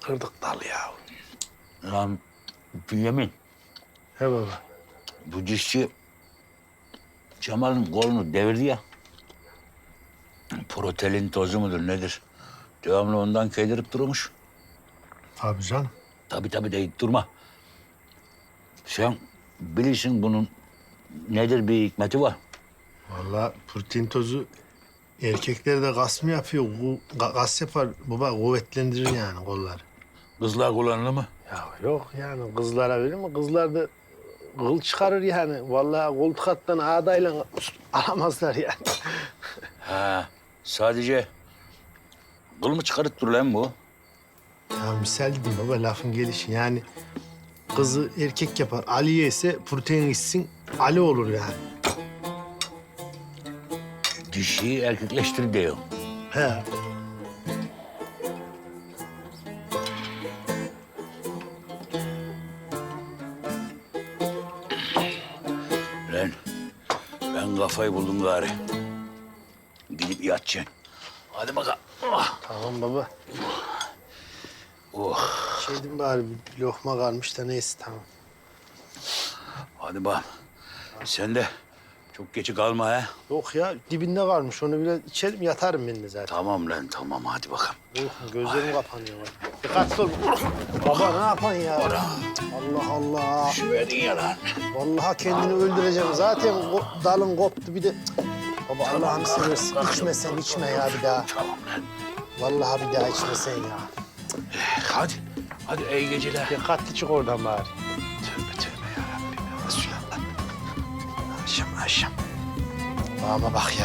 kırdık dal ya. Lan Bünyamin, He baba. bu dişçi Cemal'in kolunu devirdi ya. Protelin tozu mudur nedir? Devamlı ondan kaydirip durmuş. Tabii canım. Tabii tabii deyip durma. Sen bilirsin bunun nedir bir hikmeti var. Vallahi protein tozu erkeklerde gaz mı yapıyor? Bu ga- gaz yapar baba kuvvetlendirir yani kolları. Kızlar kullanılır mı? Ya yok yani kızlara verir mi? Kızlar da kıl çıkarır yani. Vallahi koltuk alttan ağdayla alamazlar yani. Ha, sadece kıl mı çıkarıp dur lan bu? Ya misal dedim baba lafın gelişi yani. Kızı erkek yapar. Aliye ise protein içsin Ali olur yani. Dişi erkekleştir diyor. He. Lan ben kafayı buldum gari. Gidip yatacaksın. Hadi bakalım. Oh. Tamam baba. Oh. Şeydim bari bir lokma kalmış da neyse tamam. Hadi bakalım. Sen de çok geç kalma ha. Yok ya dibinde kalmış. Onu biraz içerim yatarım ben de zaten. Tamam lan tamam hadi bakalım. Yok gözlerim kapanıyor. vallahi. Dikkatli ol. Baba ne yapan ya? Allah Allah. Şu verdin ya lan. Vallahi kendini öldüreceğim. Zaten ko- dalın koptu bir de. Baba Allah'ını seversen içme sen içme ya bir daha. Tamam lan. Vallahi bir daha içme sen ya. Hadi. Hadi iyi geceler. Dikkatli çık oradan bari. Tövbe tövbe ya Rabbim ya Resulallah. Akşam akşam. Ama bak ya.